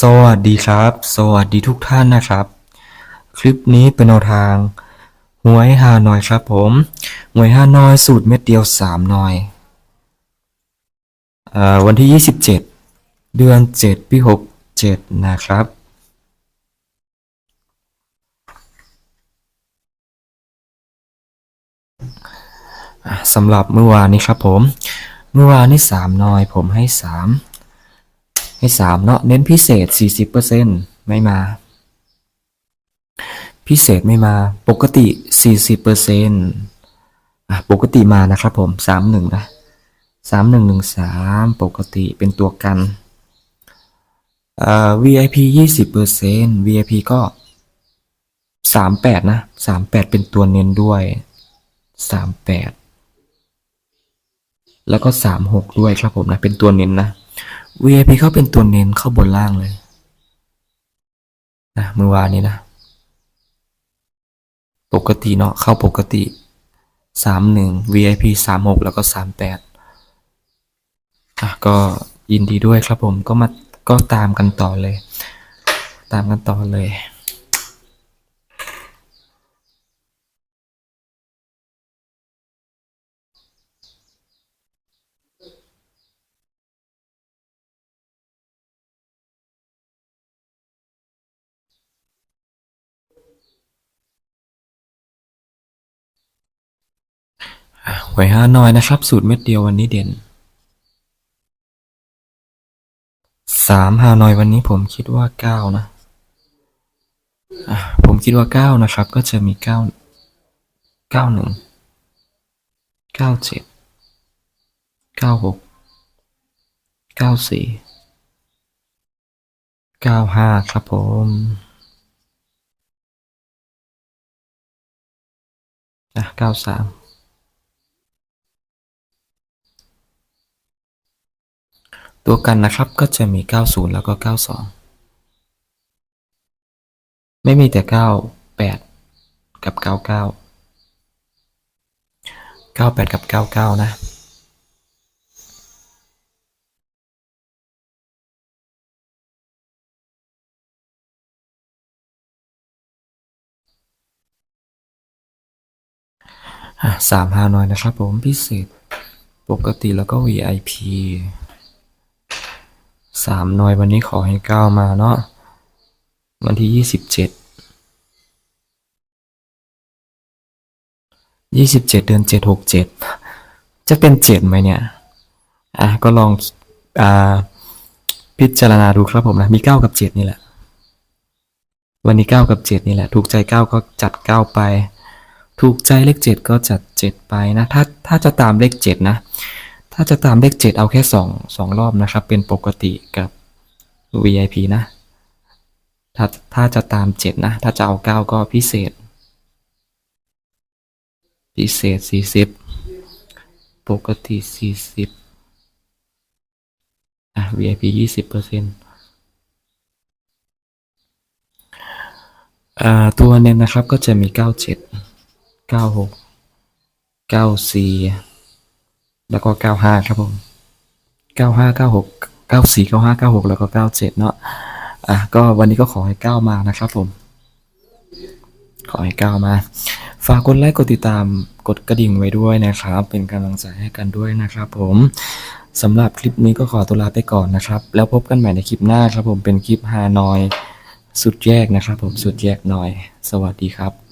สวัสดีครับ สวัสดีทุกท่านนะครับ คลิปนี้เป็นแนวทางหวยฮานอยครับผมหวยฮานอยสูตรเม็ดเดียวสามหน่อยอวันที่27เจ็ดเดือน7ปี67นะครับ สำหรับเมื่อวานนี้ครับผม เมื่อวานนี้สามหน่อยผมให้สาม ให้สามเนาะเน้นพิเศษ 40%ไม่มา พิเศษไม่มาปกติ 40%อะปกติมานะครับผม 31 นะ 3113 ปกติเป็นตัวกันเอ่อ VIP 20% VIP ก็ 38 นะ 38 เป็นตัวเน้นด้วย 38 แล้วก็ 36 ด้วยครับผมนะ เป็นตัวเน้นนะ VIP เขาเป็นตัวเน้นเข้าบนล่างเลยนะเมื่อวานนี้นะ ปกติเนาะเข้าปกติสามหนึ่ง VIP สามหกแล้วก็สามแปดอะก็ยินดีด้วยครับผมก็มาก็ตามกันต่อเลย ตามกันต่อเลย ห วยห้านอยนะครับ สูตรเม็ดเดียววันนี้เด่น สามฮานอยวันนี้ผมคิดว่าเก้านะอะผมคิดว่าเก้านะครับ ก็จะมีเก้าเก้าหนึ่งเก้าเจ็ดเก้าหกเก้าสี่เก้าห้าครับผมอะเก้าสาม ตัวกันนะครับก็จะมี 90 แล้วก็ 92 ไม่มีแต่ 98 กับ 99 98 กับ 99 นะอะสามห้าน้อยนะครับผมพิเศษ ปกติแล้วก็ VIP สามหน่อยวันนี้ขอให้เก้ามาเนาะวันที่ยี่สิบเจ็ดยี่สิบเจ็ดเดือนเจ็ดหกเจ็ดจะเป็นเจ็ดไหมเนี่ยอะก็ลองอ่าพิจารณาดูครับผมนะมีเก้ากับเจ็ดนี่แหละ วันนี้เก้ากับเจ็ดนี่แหละ ถูกใจเก้าก็จัดเก้าไป ถูกใจเลขเจ็ดก็จัดเจ็ดไปนะ ถ้าถ้าจะตามเลขเจ็ดนะ ถ้าจะตามเลข 7 เอาแค่ 2 2 รอบนะครับ เป็นปกติกับ VIP นะ ถ้าถ้าจะตาม 7 นะ ถ้าจะเอา 9 ก็พิเศษ พิเศษ 40 ปกติ 40 อะ VIP 20%เปอร์เซ็นต์ตัวเน้นนะครับก็จะมี 97 96 94 แล้วก็เก้าห้าครับผมเก้าห้าเก้าหกเก้าสี่เก้าห้าเก้าหกแล้วก็เก้าเนาะอะก็วันนี้ก็ขอให้เก้ามานะครับผม ขอให้ก้าวมา ฝากกดไลค์กดติดตามกดกระดิ่งไว้ด้วยนะครับ เป็นกำลังใจให้กันด้วยนะครับผมสำหรับคลิปนี้ก็ขอตัวลาไปก่อนนะครับ แล้วพบกันใหม่ในคลิปหน้าครับผมเป็นคลิปฮานอย สุดแยกนะครับผมสุดแยกหน่อย สวัสดีครับ